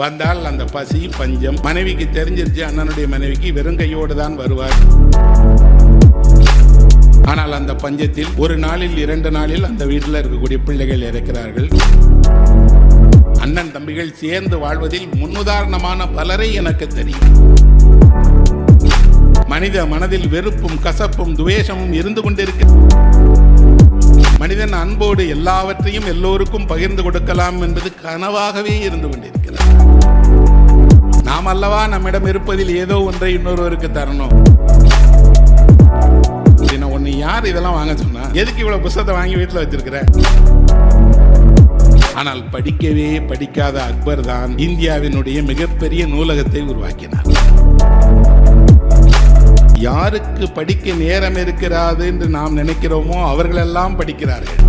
வந்தால் அந்த பசி பஞ்சம் மனைவிக்கு தெரிஞ்சிருச்சு அண்ணனுடைய மனைவிக்கு வெறும் கையோடு தான் வருவார். ஆனால் அந்த பஞ்சத்தில் ஒரு நாளில் இரண்டு நாளில் அந்த வீட்டில் இருக்கக்கூடிய பிள்ளைகள் இறக்கிறார்கள். அண்ணன் தம்பிகள் சேர்ந்து வாழ்வதில் முன்னுதாரணமான பலரை எனக்கு தெரியும். மனித மனதில் வெறுப்பும் கசப்பும் துவேஷமும் இருந்து கொண்டிருக்க. மனிதன் அன்போடு எல்லாவற்றையும் எல்லோருக்கும் பகிர்ந்து கொடுக்கலாம் என்பது கனவாகவே இருந்து கொண்டிருக்கிறது நாம் அல்லவா நம்மிடம் இருப்பதில் ஏதோ ஒன்றை இன்னொருவருக்கு தரணும். அப்படின்னா ஒன்னு யார் இதெல்லாம் வாங்க சொன்னா எதுக்கு இவ்வளவு புத்தகத்தை வாங்கி வீட்டில் வச்சிருக்கிற? ஆனால் படிக்கவே படிக்காத அக்பர் தான் இந்தியாவினுடைய மிகப்பெரிய நூலகத்தை உருவாக்கினார். யாருக்கு படிக்க நேரம் இருக்கிறாது என்று நாம் நினைக்கிறோமோ அவர்களெல்லாம் படிக்கிறார்கள்.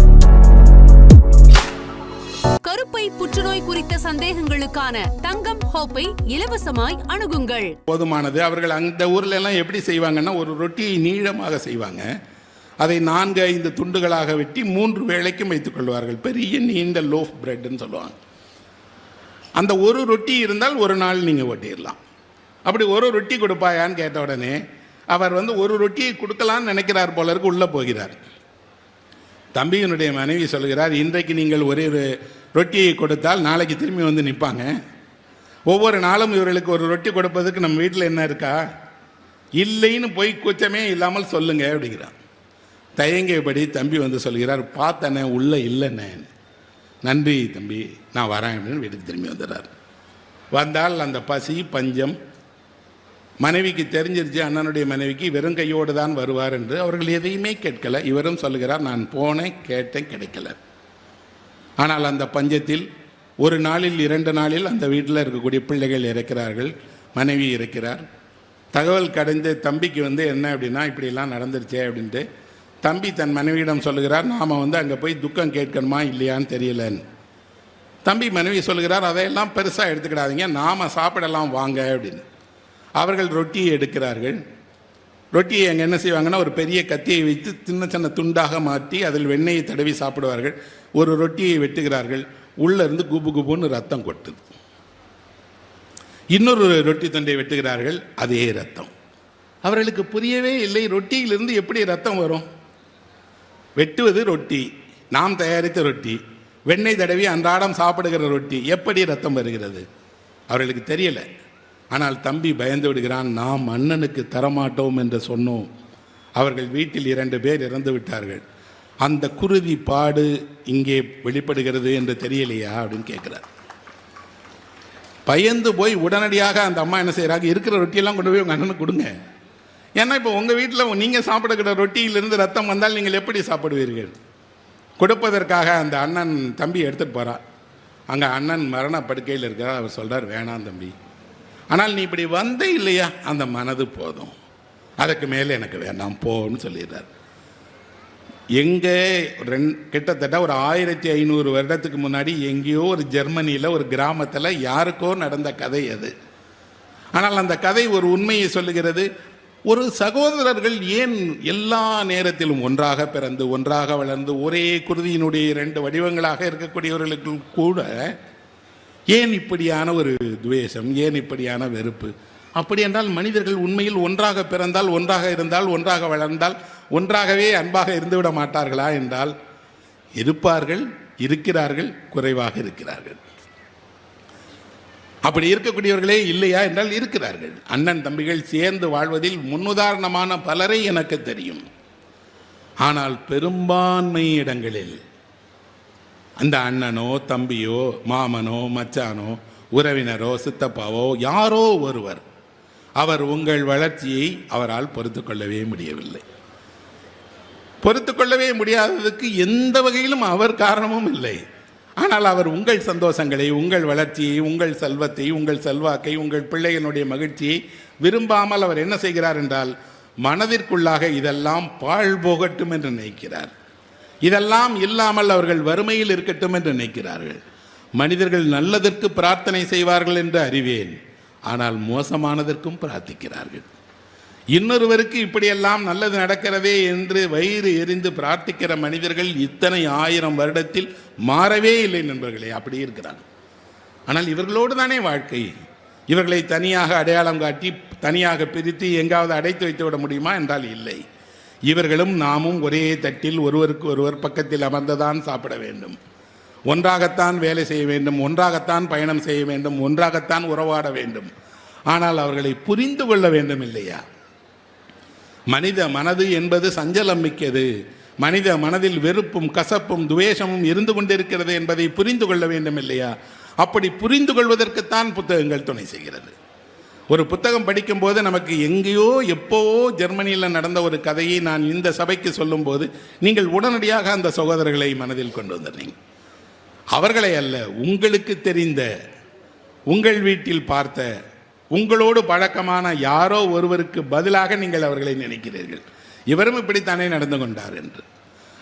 புற்றுநோய் குறித்த சந்தேகங்களுக்கான தங்கம் ஹோப்பை இலவசமாய் அணுகுங்கள். போதுமானது. அவர்கள் அந்த ஊர்ல எல்லாம் எப்படி செய்வாங்கன்னா ஒரு ரொட்டியை நீளமாக செய்வாங்க. அதை நான்கு ஐந்து துண்டுகளாக வெட்டி மூன்று வேளைக்கும் வைத்துக் கொள்வார்கள். பெரிய நீண்ட லோஃப் பிரெட்னு சொல்லுவாங்க. அந்த ஒரு ரொட்டி இருந்தால் ஒரு நாள் நீங்கள் ஓட்டிடலாம். அப்படி ஒரு ரொட்டி கொடுப்பாயான்னு கேட்ட உடனே அவர் வந்து ஒரு ரொட்டியை கொடுக்கலான்னு நினைக்கிறார் போல இருக்கு உள்ளே போகிறார். தம்பியினுடைய மனைவி சொல்கிறார் இன்றைக்கு நீங்கள் ஒரே ஒரு ரொட்டியை கொடுத்தால் நாளைக்கு திரும்பி வந்து நிற்பாங்க. ஒவ்வொரு நாளும் இவர்களுக்கு ஒரு ரொட்டி கொடுப்பதற்கு நம்ம வீட்டில் என்ன இருக்கா? இல்லைன்னு போய் கூச்சமே இல்லாமல் சொல்லுங்க அப்படிங்கிறான். தயங்கியபடி தம்பி வந்து சொல்கிறார் பார்த்தனே உள்ளே இல்லைண்ணே நன்றி தம்பி நான் வரேன் அப்படின்னு வீட்டுக்கு திரும்பி வந்துடுறார். வந்தால் அந்த பசி பஞ்சம் மனைவிக்கு தெரிஞ்சிருச்சு அண்ணனுடைய மனைவிக்கு வெறும் கையோடு தான் வருவார் என்று அவர்கள் எதையுமே கேட்கல. இவரும் சொல்லுகிறார் நான் போனேன் கேட்டேன் கிடைக்கல. ஆனால் அந்த பஞ்சத்தில் ஒரு நாளில் இரண்டு நாளில் அந்த வீட்டில் இருக்கக்கூடிய பிள்ளைகள் இறக்கிறார்கள் மனைவி இறக்கிறார் தகவல் கடைந்து தம்பிக்கு வந்து என்ன அப்படின்னா இப்படிலாம் நடந்துருச்சே அப்படின்ட்டு தம்பி தன் மனைவியிடம் சொல்லுகிறார் நாம் வந்து அங்கே போய் துக்கம் கேட்கணுமா இல்லையான்னு தெரியலன்னு. தம்பி மனைவி சொல்லுகிறார் அதையெல்லாம் பெருசாக எடுத்துக்கிடாதீங்க நாம் சாப்பிடலாம் வாங்க அப்படின்னு. அவர்கள் ரொட்டியை எடுக்கிறார்கள். ரொட்டியை அங்கே என்ன செய்வாங்கன்னா ஒரு பெரிய கத்தியை வைத்து சின்ன சின்ன துண்டாக மாற்றி அதில் வெண்ணெயை தடவி சாப்பிடுவார்கள். ஒரு ரொட்டியை வெட்டுகிறார்கள். உள்ளே இருந்து குபு குபுன்னு ரத்தம் கொட்டுது. இன்னொரு ரொட்டி தொண்டை வெட்டுகிறார்கள். அதே ரத்தம். அவர்களுக்கு புரியவே இல்லை ரொட்டியிலிருந்து எப்படி ரத்தம் வரும்? வெட்டுவது ரொட்டி. நாம் தயாரித்த ரொட்டி. வெண்ணெய் தடவி அன்றாடம் சாப்பிடுகிற ரொட்டி. எப்படி ரத்தம் வருகிறது? அவர்களுக்கு தெரியலை. ஆனால் தம்பி பயந்து விடுகிறான் நாம் அண்ணனுக்கு தரமாட்டோம் என்று சொன்னோம். அவர்கள் வீட்டில் இரண்டு பேர் இறந்து விட்டார்கள். அந்த குருதி பாடு இங்கே வெளிப்படுகிறது என்று தெரியலையா அப்படின்னு கேட்குறார். பயந்து போய் உடனடியாக அந்த அம்மா என்ன செய்கிறாங்க இருக்கிற ரொட்டியெல்லாம் கொண்டு போய் உங்கள் அண்ணனுக்கு கொடுங்க. ஏன்னா இப்போ உங்கள் வீட்டில் நீங்கள் சாப்பிடக்கிற ரொட்டியிலிருந்து ரத்தம் வந்தால் நீங்கள் எப்படி சாப்பிடுவீர்கள்? கொடுப்பதற்காக அந்த அண்ணன் தம்பி எடுத்துகிட்டு போகிறான் அங்கே அண்ணன் மரண படுக்கையில் இருக்கிறார். அவர் சொல்கிறார் வேணாம் தம்பி. ஆனால் நீ இப்படி வந்தே இல்லையா? அந்த மனது போதும். அதுக்கு மேலே எனக்கு வேண்டாம் போன்னு சொல்லிடுறார். எங்கே ரெண் கிட்டத்தட்ட ஒரு ஆயிரத்தி ஐநூறு வருடத்துக்கு முன்னாடி எங்கேயோ ஒரு ஜெர்மனியில் ஒரு கிராமத்தில் யாருக்கோ நடந்த கதை அது. ஆனால் அந்த கதை ஒரு உண்மையை சொல்லுகிறது. ஒரு சகோதரர்கள் ஏன் எல்லா நேரத்திலும் ஒன்றாக பிறந்து ஒன்றாக வளர்ந்து ஒரே குருதியினுடைய இரண்டு வடிவங்களாக இருக்கக்கூடியவர்களுக்கு கூட ஏன் இப்படியான ஒரு துவேஷம்? ஏன் இப்படியான வெறுப்பு? அப்படி என்றால் மனிதர்கள் உண்மையில் ஒன்றாக பிறந்தால் ஒன்றாக இருந்தால் ஒன்றாக வளர்ந்தால் ஒன்றாகவே அன்பாக இருந்துவிட மாட்டார்களா என்றால் இருப்பார்கள் இருக்கிறார்கள் குறைவாக இருக்கிறார்கள். அப்படி இருக்கக்கூடியவர்களே இல்லையா என்றால் இருக்கிறார்கள். அண்ணன் தம்பிகள் சேர்ந்து வாழ்வதில் முன்னுதாரணமான பலரை எனக்கு தெரியும். ஆனால் பெரும்பான்மை இடங்களில் அந்த அண்ணனோ தம்பியோ மாமனோ மச்சானோ உறவினரோ சித்தப்பாவோ யாரோ ஒருவர் அவர் உங்கள் வளர்ச்சியை அவரால் பொறுத்து கொள்ளவே முடியவில்லை. பொறுத்து கொள்ளவே முடியாததுக்கு எந்த வகையிலும் அவர் காரணமும் இல்லை. ஆனால் அவர் உங்கள் சந்தோஷங்களை உங்கள் வளர்ச்சியை உங்கள் செல்வத்தை உங்கள் செல்வாக்கை உங்கள் பிள்ளைகளுடைய மகிழ்ச்சியை விரும்பாமல் அவர் என்ன செய்கிறார் என்றால் மனதிற்குள்ளாக இதெல்லாம் பாழ் போகட்டும் என்று நினைக்கிறார். இதெல்லாம் இல்லாமல் அவர்கள் வறுமையில் இருக்கட்டும் என்று நினைக்கிறார்கள். மனிதர்கள் நல்லதற்கு பிரார்த்தனை செய்வார்கள் என்று அறிவேன். ஆனால் மோசமானதற்கும் பிரார்த்திக்கிறார்கள். இன்னொருவருக்கு இப்படியெல்லாம் நல்லது நடக்கிறதே என்று வயிறு எரிந்து பிரார்த்திக்கிற மனிதர்கள் இத்தனை ஆயிரம் வருடத்தில் மாறவே இல்லை நண்பர்களே அப்படி இருக்கிறாங்க ஆனால் இவர்களோடு தானே வாழ்க்கை? இவர்களை தனியாக அடையாளம் காட்டி தனியாக பிரித்து எங்காவது அடைத்து வைத்து விட முடியுமா? என்றால் இல்லை. இவர்களும் நாமும் ஒரே தட்டில் ஒருவருக்கு ஒருவர் பக்கத்தில் அமர்ந்துதான் சாப்பிட வேண்டும். ஒன்றாகத்தான் வேலை செய்ய வேண்டும் ஒன்றாகத்தான் பயணம் செய்ய வேண்டும் ஒன்றாகத்தான் உறவாட வேண்டும். ஆனால் அவர்களை புரிந்து கொள்ள வேண்டும் இல்லையா? மனித மனது என்பது சஞ்சலம் மிக்கது. மனித மனதில் வெறுப்பும் கசப்பும் துவேஷமும் இருந்து கொண்டிருக்கிறது என்பதை புரிந்து கொள்ள வேண்டும் இல்லையா? அப்படி புரிந்து கொள்வதற்குத்தான் புத்தகங்கள் துணை செய்கிறது. ஒரு புத்தகம் படிக்கும்போது நமக்கு எங்கேயோ எப்போவோ ஜெர்மனியில் நடந்த ஒரு கதையை நான் இந்த சபைக்கு சொல்லும்போது நீங்கள் உடனடியாக அந்த சகோதரர்களை மனதில் கொண்டு வந்துடுறீங்க. அவர்களை அல்ல உங்களுக்கு தெரிந்த உங்கள் வீட்டில் பார்த்த உங்களோடு பழக்கமான யாரோ ஒருவருக்கு பதிலாக நீங்கள் அவர்களை நினைக்கிறீர்கள். இவரும் இப்படித்தானே நடந்து கொண்டார் என்று.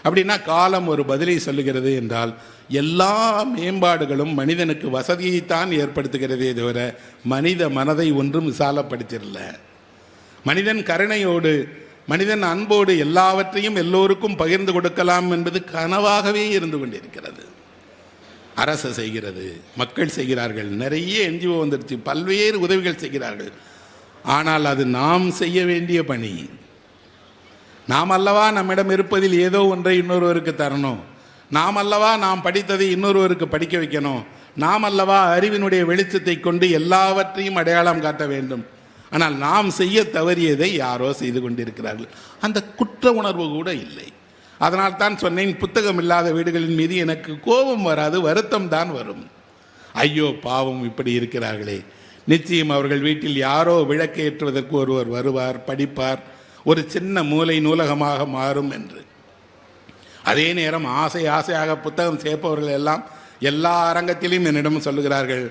அப்படின்னா காலம் ஒரு பதிலை சொல்லுகிறது என்றால் எல்லா மேம்பாடுகளும் மனிதனுக்கு வசதியைத்தான் ஏற்படுத்துகிறதே தவிர மனித மனதை ஒன்றும் விசாலப்படுத்திடல. மனிதன் கருணையோடு மனிதன் அன்போடு எல்லாவற்றையும் எல்லோருக்கும் பகிர்ந்து கொடுக்கலாம் என்பது கனவாகவே இருந்து கொண்டிருக்கிறது. அரசு செய்கிறது மக்கள் செய்கிறார்கள் நிறைய என்ஜிஓ வந்துருச்சு பல்வேறு உதவிகள் செய்கிறார்கள். ஆனால் அது நாம் செய்ய வேண்டிய பணி. நாம் அல்லவா நம்மிடம் இருப்பதில் ஏதோ ஒன்றை இன்னொருவருக்கு தரணும். நாம் அல்லவா நாம் படித்ததை இன்னொருவருக்கு படிக்க வைக்கணும். நாம் அல்லவா அறிவினுடைய வெளிச்சத்தை கொண்டு எல்லாவற்றையும் அடையாளம் காட்ட வேண்டும். ஆனால் நாம் செய்ய தவறியதை யாரோ செய்து கொண்டிருக்கிறார்கள். அந்த குற்ற உணர்வு கூட இல்லை. அதனால் தான் சொன்னேன் புத்தகம் இல்லாத வீடுகளின் மீது எனக்கு கோபம் வராது வருத்தம் தான் வரும். ஐயோ பாவம் இப்படி இருக்கிறார்களே. நிச்சயம் அவர்கள் வீட்டில் யாரோ விளக்கேற்றுவதற்கு ஒருவர் வருவார் படிப்பார் ஒரு சின்ன மூலை நூலகமாக மாறும் என்று. அதே நேரம் ஆசை ஆசையாக புத்தகம் சேர்ப்பவர்கள் எல்லாம் எல்லா அரங்கத்திலையும் என்னிடம் சொல்லுகிறார்கள்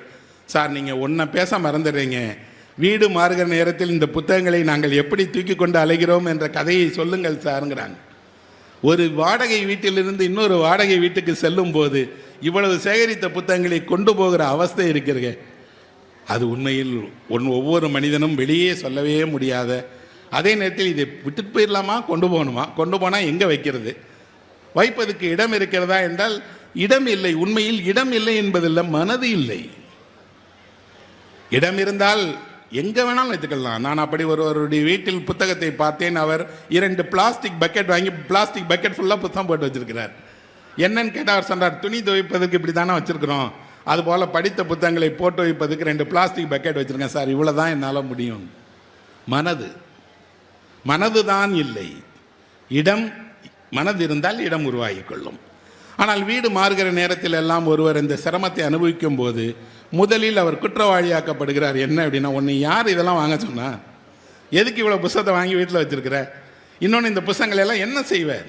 சார் நீங்கள் ஒன்றை பேச மறந்துடுறீங்க. வீடு மாறுகிற நேரத்தில் இந்த புத்தகங்களை நாங்கள் எப்படி தூக்கி கொண்டு அலைகிறோம் என்ற கதையை சொல்லுங்கள் சாருங்கிறாங்க. ஒரு வாடகை வீட்டிலிருந்து இன்னொரு வாடகை வீட்டுக்கு செல்லும் போது இவ்வளவு சேகரித்த புத்தகங்களை கொண்டு போகிற அவஸ்தை இருக்கிறது. அது உண்மையில் ஒன் ஒவ்வொரு மனிதனும் வெளியே சொல்லவே முடியாத அதே நேரத்தில் இதை விட்டுட்டு போயிடலாமா? கொண்டு போகணுமா? கொண்டு போனால் எங்கே வைக்கிறது? வைப்பதற்கு இடம் இருக்கிறதா என்றால் இடம் இல்லை. உண்மையில் இடம் இல்லை என்பதில்லை மனது இல்லை. இடம் இருந்தால் எங்கே வேணாலும் வைத்துக்கலாம். நான் அப்படி ஒருவருடைய வீட்டில் புத்தகத்தை பார்த்தேன். அவர் இரண்டு பிளாஸ்டிக் பக்கெட் வாங்கி பிளாஸ்டிக் பக்கெட் ஃபுல்லாக புத்தகம் போட்டு வச்சிருக்கிறார். என்னன்னு கேட்டால் அவர் சொன்னார் துணி துவைப்பதற்கு இப்படி தானே வச்சுருக்குறோம். அதுபோல் படித்த புத்தகங்களை போட்டு வைப்பதற்கு ரெண்டு பிளாஸ்டிக் பக்கெட் வச்சுருக்கேன். சார் இவ்வளோ தான் என்னால் முடியும். மனது. மனதுதான் இல்லை. இடம் மனது இருந்தால் இடம் உருவாகிக்கொள்ளும். ஆனால் வீடு மாறுகிற நேரத்தில் எல்லாம் ஒருவர் இந்த சிரமத்தை அனுபவிக்கும் போது முதலில் அவர் குற்றவாளியாக்கப்படுகிறார். என்ன அப்படின்னா ஒன்று யார் இதெல்லாம் வாங்க சொன்னா? எதுக்கு இவ்வளோ புஸ்தகத்தை வாங்கி வீட்டில் வச்சிருக்கிற? இன்னொன்று இந்த புஸ்தகங்களை எல்லாம் என்ன செய்வார்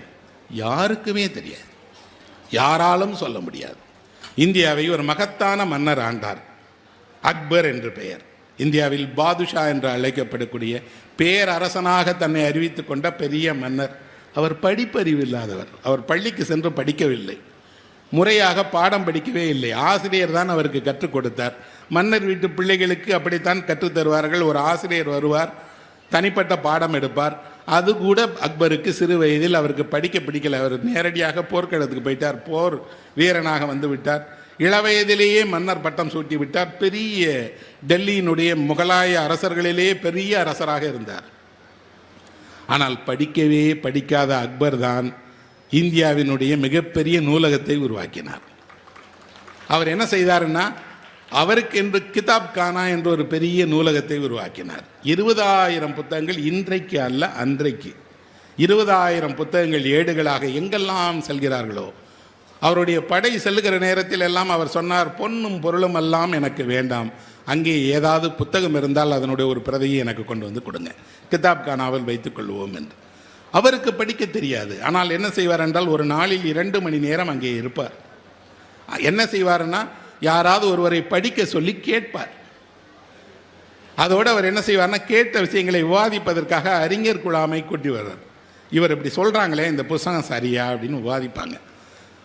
யாருக்குமே தெரியாது. யாராலும் சொல்ல முடியாது. இந்தியாவை ஒரு மகத்தான மன்னர் ஆண்டார். அக்பர் என்று பெயர். இந்தியாவில் பாதுஷா என்று அழைக்கப்படக்கூடிய பேரரசனாக தன்னை அறிவித்து கொண்ட பெரிய மன்னர். அவர் படிப்பறிவு இல்லாதவர். அவர் பள்ளிக்கு சென்று படிக்கவில்லை. முறையாக பாடம் படிக்கவே இல்லை. ஆசிரியர் தான் அவருக்கு கற்றுக் கொடுத்தார். மன்னர் வீட்டு பிள்ளைகளுக்கு அப்படித்தான் கற்றுத் தருவார்கள். ஒரு ஆசிரியர் வருவார் தனிப்பட்ட பாடம் எடுப்பார். அது கூட அக்பருக்கு சிறு வயதில் அவருக்கு படிக்க பிடிக்கல. அவர் நேரடியாக போர்க்களத்துக்கு போயிட்டார். போர் வீரனாக வந்து விட்டார். இளவயதிலேயே மன்னர் பட்டம் சூட்டி விட்டார். பெரிய டெல்லியினுடைய முகலாய அரசர்களிலேயே பெரிய அரசராக இருந்தார். ஆனால் படிக்கவே படிக்காத அக்பர் தான் இந்தியாவினுடைய மிகப்பெரிய நூலகத்தை உருவாக்கினார். அவர் என்ன செய்தாருன்னா அவருக்கு என்று கிதாப் கானா என்ற ஒரு பெரிய நூலகத்தை உருவாக்கினார். இருபதாயிரம் புத்தகங்கள் இன்றைக்கு அல்ல அன்றைக்கு. இருபதாயிரம் புத்தகங்கள் ஏடுகளாக எங்கெல்லாம் செல்கிறார்களோ அவருடைய படை செல்லுகிற நேரத்தில் எல்லாம் அவர் சொன்னார் பொன்னும் பொருளும் எல்லாம் எனக்கு வேண்டாம். அங்கே ஏதாவது புத்தகம் இருந்தால் அதனுடைய ஒரு பிரதியை எனக்கு கொண்டு வந்து கொடுங்க. கிதாப் கானாவில் வைத்துக் கொள்வோம் என்று. அவருக்கு படிக்க தெரியாது. ஆனால் என்ன செய்வார் என்றால் ஒரு நாளில் இரண்டு மணி நேரம் அங்கே இருப்பார். என்ன செய்வார்னா யாராவது ஒருவரை படிக்க சொல்லி கேட்பார். அதோடு அவர் என்ன செய்வார்னா கேட்ட விஷயங்களை விவாதிப்பதற்காக அறிஞர் குழாமை கூட்டி வர்றார். இவர் இப்படி சொல்கிறாங்களே இந்த புஸ்தகம் சரியா அப்படின்னு விவாதிப்பாங்க.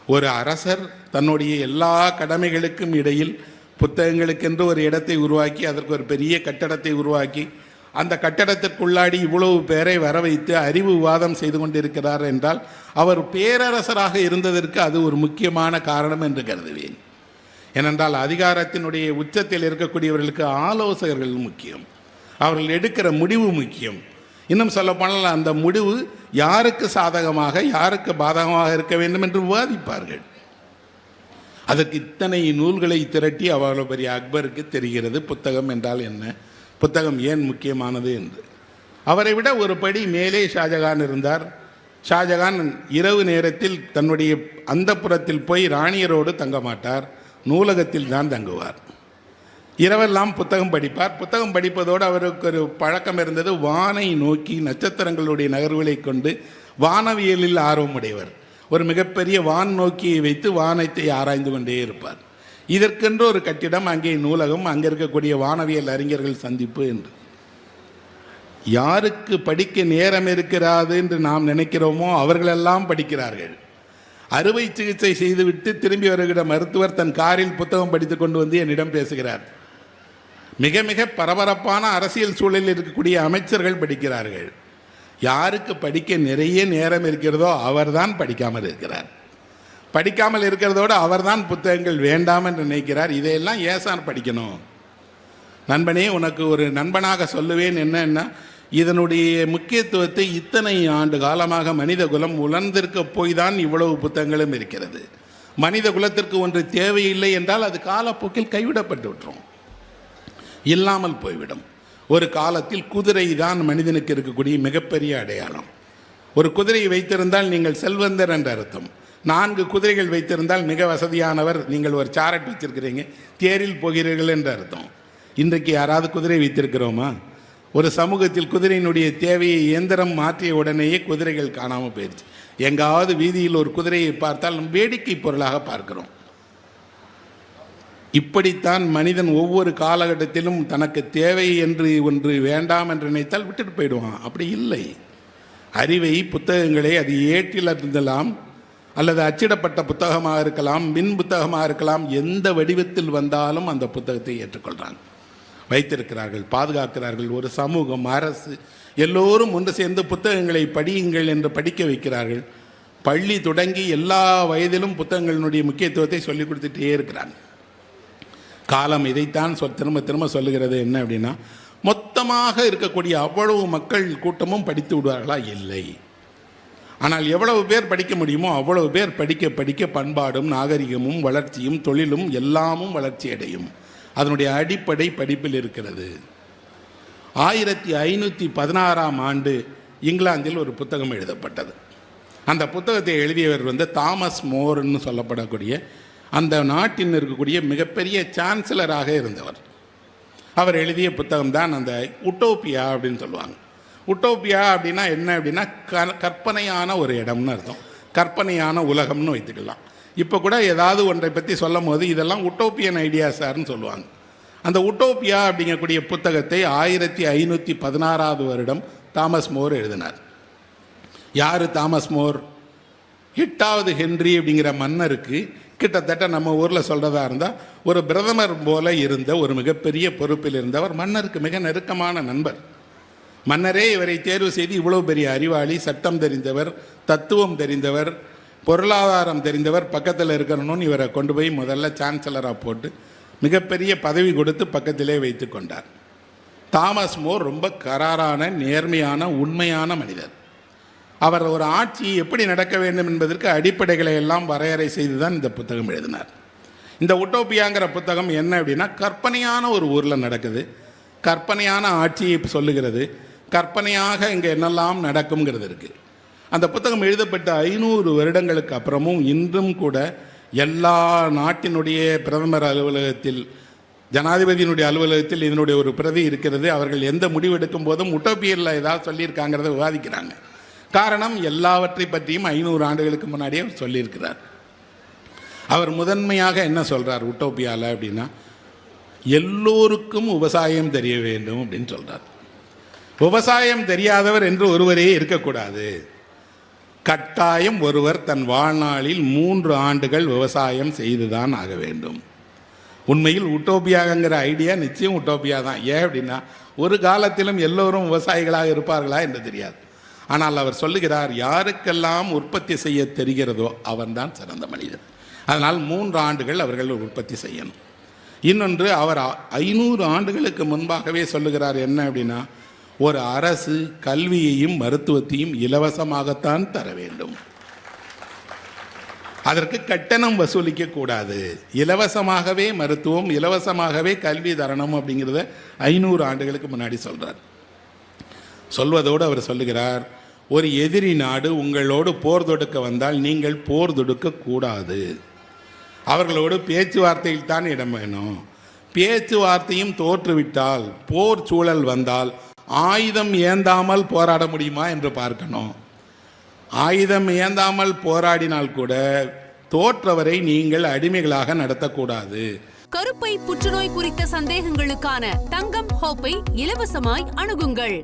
ஒரு அரசர் தன்னுடைய எல்லா கடமைகளுக்கும் இடையில் புத்தகங்களுக்கென்று ஒரு இடத்தை உருவாக்கி அதற்கு ஒரு பெரிய கட்டடத்தை உருவாக்கி அந்த கட்டடத்திற்குள்ளாடி இவ்வளவு பேரை வர வைத்து அறிவு விவாதம் செய்து கொண்டிருக்கிறார் என்றால் அவர் பேரரசராக இருந்ததற்கு அது ஒரு முக்கியமான காரணம் என்று கருதுவேன். ஏனென்றால் அதிகாரத்தினுடைய உச்சத்தில் இருக்கக்கூடியவர்களுக்கு ஆலோசகர்கள் முக்கியம். அவர்கள் எடுக்கிற முடிவு முக்கியம். இன்னும் சொல்லப்போனால் அந்த முடிவு யாருக்கு சாதகமாக யாருக்கு பாதகமாக இருக்க வேண்டும் என்று விவாதிப்பார்கள். அதற்கு இத்தனை நூல்களை திரட்டி அவ்வளோ பெரிய அக்பருக்கு தெரிகிறது. புத்தகம் என்றால் என்ன? புத்தகம் ஏன் முக்கியமானது என்று. அவரை விட ஒரு படி மேலே ஷாஜகான் இருந்தார். ஷாஜகான் இரவு நேரத்தில் தன்னுடைய அந்தப்புறத்தில் போய் ராணியரோடு தங்க மாட்டார். நூலகத்தில் தான் தங்குவார். இரவெல்லாம் புத்தகம் படிப்பார். புத்தகம் படிப்பதோடு அவருக்கு ஒரு பழக்கம் இருந்தது. வானை நோக்கி நட்சத்திரங்களுடைய நகர்வுகளை கொண்டு வானவியலில் ஆர்வமுடையவர். ஒரு மிகப்பெரிய வான் நோக்கியை வைத்து வானத்தை ஆராய்ந்து கொண்டே இருப்பார். இதற்கென்று ஒரு கட்டிடம் அங்கே நூலகம் அங்கே இருக்கக்கூடிய வானவியல் அறிஞர்கள் சந்திப்பு என்று. யாருக்கு படிக்க நேரம் இருக்கிறாது என்று நாம் நினைக்கிறோமோ அவர்களெல்லாம் படிக்கிறார்கள். அறுவை சிகிச்சை செய்துவிட்டு திரும்பி வருகிற மருத்துவர் தன் காரில் புத்தகம் படித்து கொண்டு வந்து என்னிடம் பேசுகிறார். மிக மிக பரபரப்பான அரசியல் சூழலில் இருக்கக்கூடிய அமைச்சர்கள் படிக்கிறார்கள். யாருக்கு படிக்க நிறைய நேரம் இருக்கிறதோ அவர்தான் படிக்காமல் இருக்கிறார். படிக்காமல் இருக்கிறதோடு அவர்தான் புத்தகங்கள் வேண்டாம் என்று நினைக்கிறார். இதையெல்லாம் ஏசான் படிக்கணும். நண்பனே உனக்கு ஒரு நண்பனாக சொல்லுவேன் என்னன்னா இதனுடைய முக்கியத்துவத்தை இத்தனை ஆண்டு காலமாக மனித குலம் உணர்ந்திருக்க போய் தான் இவ்வளவு புத்தகங்களும் இருக்கிறது. மனித குலத்திற்கு ஒன்று தேவையில்லை என்றால் அது காலப்போக்கில் கைவிடப்பட்டு விட்டுரும். இல்லாமல் போய்விடும். ஒரு காலத்தில் குதிரை தான் மனிதனுக்கு இருக்கக்கூடிய மிகப்பெரிய அடையாளம். ஒரு குதிரையை வைத்திருந்தால் நீங்கள் செல்வந்தர் என்ற அர்த்தம். நான்கு குதிரைகள் வைத்திருந்தால் மிக வசதியானவர் நீங்கள் ஒரு சாரட் வச்சிருக்கிறீங்க தேரில் போகிறீர்கள் என்ற அர்த்தம். இன்றைக்கு யாராவது குதிரை வைத்திருக்கிறோமா? ஒரு சமூகத்தில் குதிரையினுடைய தேவையை இயந்திரம் மாற்றிய உடனேயே குதிரைகள் காணாமல் போயிடுச்சு எங்காவது வீதியில் ஒரு குதிரையை பார்த்தால் நம் வேடிக்கை பொருளாக பார்க்கிறோம். இப்படித்தான் மனிதன் ஒவ்வொரு காலகட்டத்திலும் தனக்கு தேவை என்று ஒன்று வேண்டாம் என்று நினைத்தால் விட்டுட்டு போயிடுவான். அப்படி இல்லை. அறிவை புத்தகங்களை அது ஏற்றில் இருந்தலாம் அல்லது அச்சிடப்பட்ட புத்தகமாக இருக்கலாம் மின் புத்தகமாக இருக்கலாம். எந்த வடிவத்தில் வந்தாலும் அந்த புத்தகத்தை ஏற்றுக்கொள்கிறான் வைத்திருக்கிறார்கள் பாதுகாக்கிறார்கள். ஒரு சமூகம் அரசு எல்லோரும் ஒன்று சேர்ந்து புத்தகங்களை படியுங்கள் என்று படிக்க வைக்கிறார்கள். பள்ளி தொடங்கி எல்லா வயதிலும் புத்தகங்களினுடைய முக்கியத்துவத்தை சொல்லிக் கொடுத்துட்டே இருக்கிறாங்க காலம் இதைத்தான் சொ திரும்ப திரும்ப சொல்லுகிறது. என்ன அப்படின்னா மொத்தமாக இருக்கக்கூடிய அவ்வளவு மக்கள் கூட்டமும் படித்து விடுவார்களா? இல்லை. ஆனால் எவ்வளவு பேர் படிக்க முடியுமோ அவ்வளவு பேர் படிக்க படிக்க பண்பாடும் நாகரிகமும் வளர்ச்சியும் தொழிலும் எல்லாமும் வளர்ச்சி அடையும். அதனுடைய அடிப்படை படிப்பில் இருக்கிறது. ஆயிரத்தி ஐநூற்றி பதினாறாம் ஆண்டு இங்கிலாந்தில் ஒரு புத்தகம் எழுதப்பட்டது. அந்த புத்தகத்தை எழுதியவர் வந்து தாமஸ் மோர்ன்னு சொல்லப்படக்கூடிய அந்த நாட்டின் இருக்கக்கூடிய மிகப்பெரிய சான்சலராக இருந்தவர். அவர் எழுதிய புத்தகம் தான் அந்த உட்டோப்பியா அப்படின்னு சொல்லுவாங்க. உட்டோப்பியா அப்படின்னா என்ன அப்படின்னா க கற்பனையான ஒரு இடம்னு அர்த்தம். கற்பனையான உலகம்னு வைத்துக்கலாம். இப்போ கூட ஏதாவது ஒன்றை பற்றி சொல்லும் போது இதெல்லாம் உட்டோப்பியன் ஐடியாஸார்னு சொல்லுவாங்க. அந்த உட்டோப்பியா அப்படிங்கக்கூடிய புத்தகத்தை ஆயிரத்தி ஐநூற்றி பதினாறாவது வருடம் தாமஸ் மோர் எழுதினார். யார் தாமஸ் மோர்? எட்டாவது ஹென்றி அப்படிங்கிற மன்னருக்கு கிட்டத்தட்ட நம்ம ஊரில் சொல்கிறதா இருந்தால் ஒரு பிரதமர் போல இருந்த ஒரு மிகப்பெரிய பொறுப்பில் இருந்தவர் மன்னருக்கு மிக நெருக்கமான நண்பர். மன்னரே இவரை தேர்வு செய்து இவ்வளோ பெரிய அறிவாளி சட்டம் தெரிந்தவர் தத்துவம் தெரிந்தவர் பொருளாதாரம் தெரிந்தவர் பக்கத்தில் இருக்கணும்னு இவரை கொண்டு போய் முதல்ல சான்சலராக போட்டு மிகப்பெரிய பதவி கொடுத்து பக்கத்திலே வைத்து கொண்டார். தாமஸ் மோர் ரொம்ப கராரான நேர்மையான உண்மையான மனிதர். அவர் ஒரு ஆட்சி எப்படி நடக்க வேண்டும் என்பதற்கு அடிப்படைகளை எல்லாம் வரையறை செய்து தான் இந்த புத்தகம் எழுதினார். இந்த உட்டோப்பியாங்கிற புத்தகம் என்ன அப்படின்னா கற்பனையான ஒரு ஊரில் நடக்குது. கற்பனையான ஆட்சியை சொல்லுகிறது. கற்பனையாக இங்கே என்னெல்லாம் நடக்குங்கிறது இருக்குது அந்த புத்தகம் எழுதப்பட்ட ஐநூறு வருடங்களுக்கு அப்புறமும் இன்றும் கூட எல்லா நாட்டினுடைய பிரதமர் அலுவலகத்தில் ஜனாதிபதியினுடைய அலுவலகத்தில் இதனுடைய ஒரு பிரதி இருக்கிறது. அவர்கள் எந்த முடிவு எடுக்கும் போதும் உட்டோப்பியரில் ஏதாவது சொல்லியிருக்காங்கிறத விவாதிக்கிறாங்க. காரணம் எல்லாவற்றை பற்றியும் ஐநூறு ஆண்டுகளுக்கு முன்னாடியே அவர் சொல்லியிருக்கிறார். அவர் முதன்மையாக என்ன சொல்கிறார் உட்டோப்பியாவில் அப்படின்னா எல்லோருக்கும் விவசாயம் தெரிய வேண்டும் அப்படின்னு சொல்கிறார் விவசாயம் தெரியாதவர் என்று ஒருவரே இருக்கக்கூடாது. கட்டாயம் ஒருவர் தன் வாழ்நாளில் மூன்று ஆண்டுகள் விவசாயம் செய்துதான் ஆக வேண்டும். உண்மையில் உட்டோப்பியாங்கிற ஐடியா நிச்சயம் உட்டோப்பியா தான். ஏன் அப்படின்னா ஒரு காலத்திலும் எல்லோரும் விவசாயிகளாக இருப்பார்களா என்று தெரியாது. ஆனால் அவர் சொல்லுகிறார் யாருக்கெல்லாம் உற்பத்தி செய்ய தெரிகிறதோ அவன்தான் சிறந்த மனிதன். அதனால் மூன்று ஆண்டுகள் அவர்கள் உற்பத்தி செய்யணும். இன்னொன்று அவர் அ- ஐநூறு ஆண்டுகளுக்கு முன்பாகவே சொல்லுகிறார் என்ன அப்படின்னா ஒரு அரசு கல்வியையும் மருத்துவத்தையும் இலவசமாகத்தான் தர வேண்டும். அதற்கு கட்டணம் வசூலிக்க கூடாது. இலவசமாகவே மருத்துவம் இலவசமாகவே கல்வி தரணும் அப்படிங்கிறத ஐநூறு ஆண்டுகளுக்கு முன்னாடி சொல்றார். சொல்வதோடு அவர் சொல்லுகிறார் ஒரு எதிரி நாடு உங்களோடு போர் தொடுக்க வந்தால் நீங்கள் போர் தொடுக்க கூடாது. அவர்களோடு பேச்சுவார்த்தையில் தான் இடம் வேணும். பேச்சுவார்த்தையும் தோற்றுவிட்டால் போர் சூழல் வந்தால் ஆயுதம் ஏந்தாமல் போராட முடியுமா என்று பார்க்கணும். ஆயுதம் ஏந்தாமல் போராடினால் கூட தோற்றவரை நீங்கள் அடிமைகளாக நடத்தக்கூடாது. கருப்பை புற்றுநோய் குறித்த சந்தேகங்களுக்கான தங்கம் ஹோப்பை இலவசமாய் அணுகுங்கள்.